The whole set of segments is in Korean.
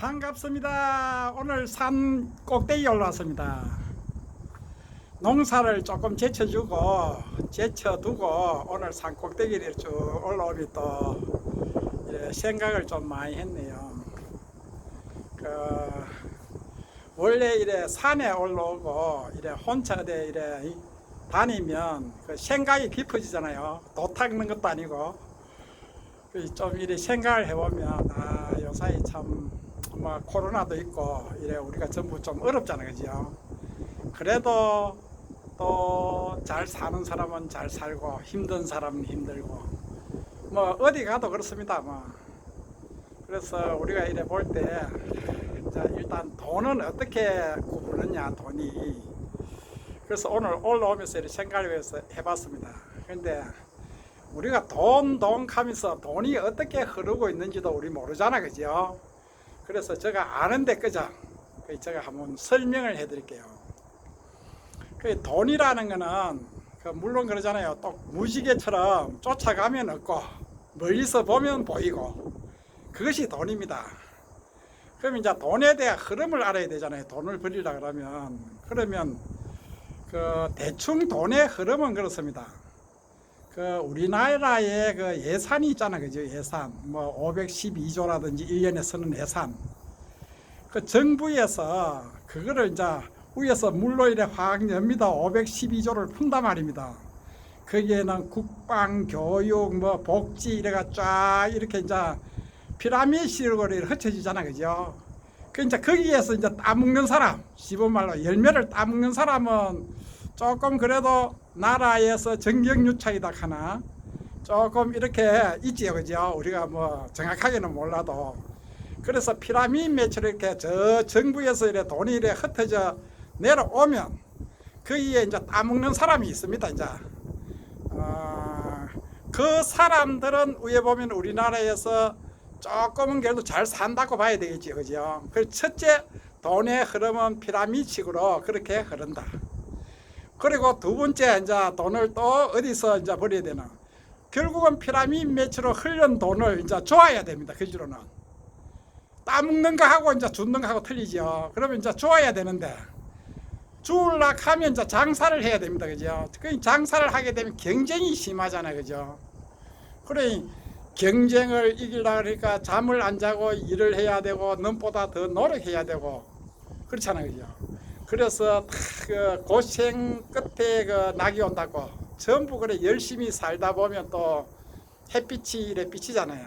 반갑습니다. 오늘 산 꼭대기 올라왔습니다. 농사를 조금 제쳐주고 제쳐두고 오늘 산 꼭대기를 쭉 올라오니 또 생각을 좀 많이 했네요. 그 원래 이래 산에 올라오고 이래 혼자 어디 이래 다니면 그 생각이 깊어지잖아요. 도 닦는 것도 아니고 그좀 이래 생각을 해보면 아 요사이 참 뭐 코로나도 있고 이래 우리가 전부 좀 어렵잖아요 그죠? 그래도 또 잘 사는 사람은 잘 살고 힘든 사람은 힘들고 뭐 어디 가도 그렇습니다 뭐 그래서 우리가 이래 볼 때 일단 돈은 어떻게 구부느냐 돈이. 그래서 오늘 올라오면서 생각을 해서 해봤습니다. 근데 우리가 돈, 돈 하면서 돈이 어떻게 흐르고 있는지도 우리 모르잖아, 그죠? 그래서 제가 아는데 그죠? 그 제가 한번 설명을 해드릴게요. 그 돈이라는 거는 그 물론 그러잖아요. 또 무지개처럼 쫓아가면 없고 멀리서 보면 보이고 그것이 돈입니다. 그럼 이제 돈에 대한 흐름을 알아야 되잖아요. 돈을 벌이려 그러면 그러면 그 대충 돈의 흐름은 그렇습니다. 그 우리나라의 그 예산이 있잖아 그죠? 예산. 뭐 512조라든지 1년에 쓰는 예산. 그 정부에서 그거를 이제 위에서 물로 이래 확 냅니다 512조를 푼단 말입니다. 거기에는 국방 교육 뭐 복지 이래가 쫙 이렇게 이제 피라미드식으로 흩어지잖아 그죠? 그 이제 거기에서 이제 따먹는 사람 시범 말로 열매를 따먹는 사람은 조금 그래도 나라에서 정경유착이다 하나? 조금 이렇게 있지요 그죠? 우리가 뭐 정확하게는 몰라도. 그래서 피라미드 매출 이렇게 저 정부에서 이래 돈이 이래 흩어져 내려오면 거기에 이제 따먹는 사람이 있습니다 이제. 어, 그 사람들은 위에 보면 우리나라에서 조금은 그래도 잘 산다고 봐야 되겠지 그죠? 그 첫째 돈의 흐름은 피라미드식으로 그렇게 흐른다 그리고 두 번째 이제 돈을 또 어디서 이제 벌여야 되나? 결국은 피라미드 매치로 흘린 돈을 이제 줘야 됩니다. 그지로는 따먹는 거 하고 이제 줍는 거 하고 틀리죠. 그러면 이제 줘야 되는데 주울라 하면 이제 장사를 해야 됩니다. 그죠? 그 장사를 하게 되면 경쟁이 심하잖아요. 그죠? 그래 경쟁을 이기려 그러니까 잠을 안 자고 일을 해야 되고 넘보다 더 노력해야 되고 그렇잖아요. 그죠? 그래서 그 고생 끝에 그 낙이 온다고 전부 그래 열심히 살다 보면 또 햇빛이 이래 비치잖아요.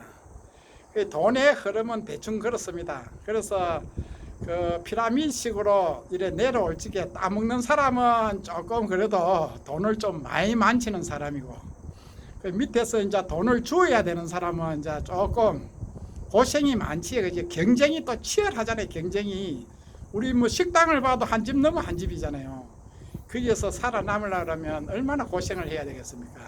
그 돈의 흐름은 대충 그렇습니다. 그래서 그 피라미드식으로 이래 내려올 적에 따먹는 사람은 조금 그래도 돈을 좀 많이 만지는 사람이고 그 밑에서 이제 돈을 주어야 되는 사람은 이제 조금 고생이 많지. 그지 경쟁이 또 치열하잖아요. 경쟁이 우리 뭐 식당을 봐도 한 집 넘어 한 집이잖아요. 거기에서 살아남으려면 얼마나 고생을 해야 되겠습니까?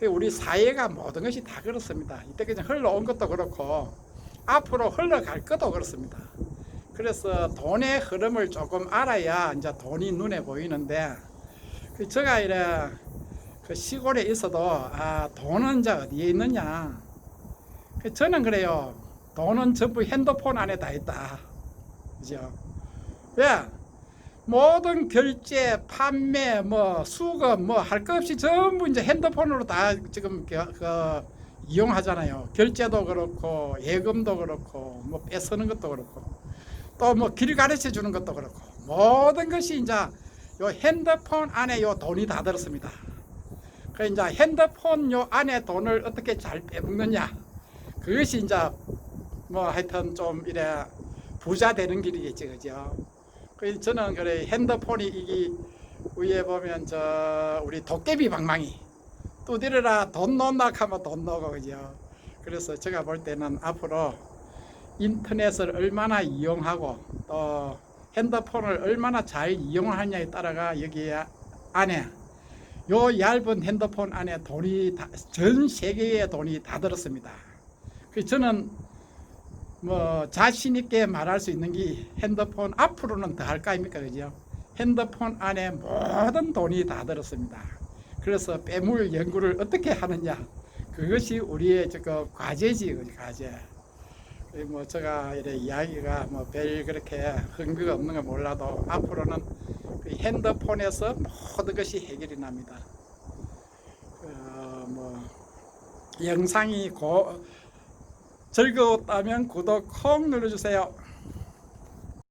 그 우리 사회가 모든 것이 다 그렇습니다. 이때까지 흘러온 것도 그렇고 앞으로 흘러갈 것도 그렇습니다. 그래서 돈의 흐름을 조금 알아야 이제 돈이 눈에 보이는데 그 제가 이래 그 시골에 있어도 아 돈은 이제 어디에 있느냐? 그 저는 그래요. 돈은 전부 핸드폰 안에 다 있다. 그죠? 왜? 모든 결제, 판매, 뭐 수급, 뭐 할 것 없이 전부 이제 핸드폰으로 다 지금 그, 그 이용하잖아요. 결제도 그렇고 예금도 그렇고 뭐 뺏어는 것도 그렇고 또 뭐 길 가르쳐 주는 것도 그렇고 모든 것이 이제 요 핸드폰 안에 요 돈이 다 들었습니다. 그 이제 핸드폰 요 안에 돈을 어떻게 잘 빼먹느냐 그것이 이제 뭐 하여튼 좀 이래 부자 되는 길이겠지 그죠? 그 저는 그래 핸드폰이 이게 위에 보면 저 우리 도깨비 방망이 두드려라 돈 넣는다 하면 돈 넣고 그죠? 그래서 제가 볼 때는 앞으로 인터넷을 얼마나 이용하고 또 핸드폰을 얼마나 잘 이용하냐에 따라가 여기 안에 요 얇은 핸드폰 안에 돈이 다, 전 세계의 돈이 다 들었습니다. 그 저는 뭐 자신 있게 말할 수 있는 게 핸드폰 앞으로는 더 할까 입니까 그죠? 핸드폰 안에 모든 돈이 다 들었습니다. 그래서 빼물 연구를 어떻게 하느냐 그것이 우리의 저거 과제지 과제. 그 뭐 제가 이래 이야기가 뭐 별 그렇게 흥미가 없는 걸 몰라도 앞으로는 그 핸드폰에서 모든 것이 해결이 납니다. 어 뭐 영상이 고 즐거웠다면 구독 콕 눌러주세요.